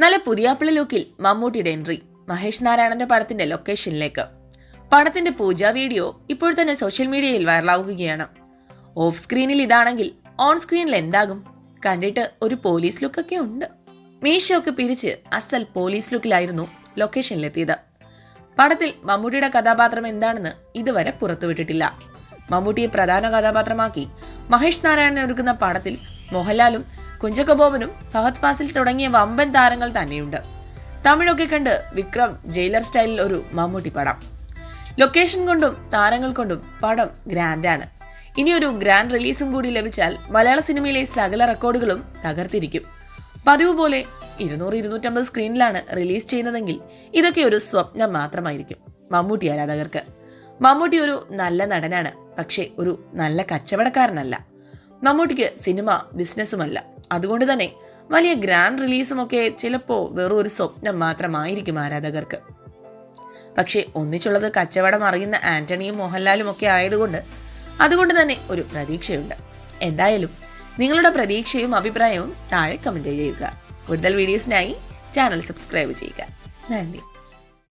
നല്ല പുതിയാപ്പിള ലുക്കിൽ മമ്മൂട്ടിയുടെ എൻട്രി മഹേഷ് നാരായണന്റെ പടത്തിന്റെ ലൊക്കേഷനിലേക്ക് പടത്തിന്റെ പൂജ വീഡിയോ ഇപ്പോൾ തന്നെ സോഷ്യൽ മീഡിയയിൽ വൈറലാവുകയാണ് ഓഫ് സ്ക്രീനിൽ ഇതാണെങ്കിൽ ഓൺ സ്ക്രീനിൽ എന്താകും? കണ്ടിട്ട് ഒരു പോലീസ് ലുക്കൊക്കെ ഉണ്ട്. മീശയൊക്കെ പിരിച്ച് അസൽ പോലീസ് ലുക്കിലായിരുന്നു ലൊക്കേഷനിലെത്തിയത് പടത്തിൽ മമ്മൂട്ടിയുടെ കഥാപാത്രം എന്താണെന്ന് ഇതുവരെ പുറത്തുവിട്ടിട്ടില്ല. മമ്മൂട്ടിയെ പ്രധാന കഥാപാത്രമാക്കി മഹേഷ് നാരായണൻ ഒരുക്കുന്ന പടത്തിൽ മോഹൻലാലും കുഞ്ചക്ക ബോബനും ഫഹദ് ഫാസിൽ തുടങ്ങിയ വമ്പൻ താരങ്ങൾ തന്നെയുണ്ട്. തമിഴൊക്കെ കണ്ട് വിക്രം ജയിലർ സ്റ്റൈലിൽ ഒരു മമ്മൂട്ടി പടം. ലൊക്കേഷൻ കൊണ്ടും താരങ്ങൾ കൊണ്ടും പടം ഗ്രാൻഡാണ്. ഒരു ഗ്രാൻഡ് റിലീസും കൂടി ലഭിച്ചാൽ മലയാള സിനിമയിലെ സകല റെക്കോർഡുകളും തകർത്തിരിക്കും. പതിവ് പോലെ ഇരുന്നൂറ് ഇരുന്നൂറ്റമ്പത് സ്ക്രീനിലാണ് റിലീസ് ചെയ്യുന്നതെങ്കിൽ ഇതൊക്കെ ഒരു സ്വപ്നം മാത്രമായിരിക്കും മമ്മൂട്ടി ആരാധകർക്ക്. മമ്മൂട്ടി ഒരു നല്ല നടനാണ് പക്ഷേ ഒരു നല്ല കച്ചവടക്കാരനല്ല. മമ്മൂട്ടിക്ക് സിനിമ ബിസിനസ്സുമല്ല. അതുകൊണ്ട് തന്നെ വലിയ ഗ്രാൻഡ് റിലീസുമൊക്കെ ചിലപ്പോൾ വെറും ഒരു സ്വപ്നം മാത്രമായിരിക്കും ആരാധകർക്ക്. പക്ഷേ ഒന്നിച്ചുള്ളത് കച്ചവടം അറിയുന്ന ആന്റണിയും മോഹൻലാലും ഒക്കെ ആയതുകൊണ്ട് അതുകൊണ്ട് തന്നെ ഒരു പ്രതീക്ഷയുണ്ട്. എന്തായാലും നിങ്ങളുടെ പ്രതീക്ഷയും അഭിപ്രായവും താഴെ കമന്റ് ചെയ്യുക. കൂടുതൽ വീഡിയോസിനായി ചാനൽ സബ്സ്ക്രൈബ് ചെയ്യുക. നന്ദി.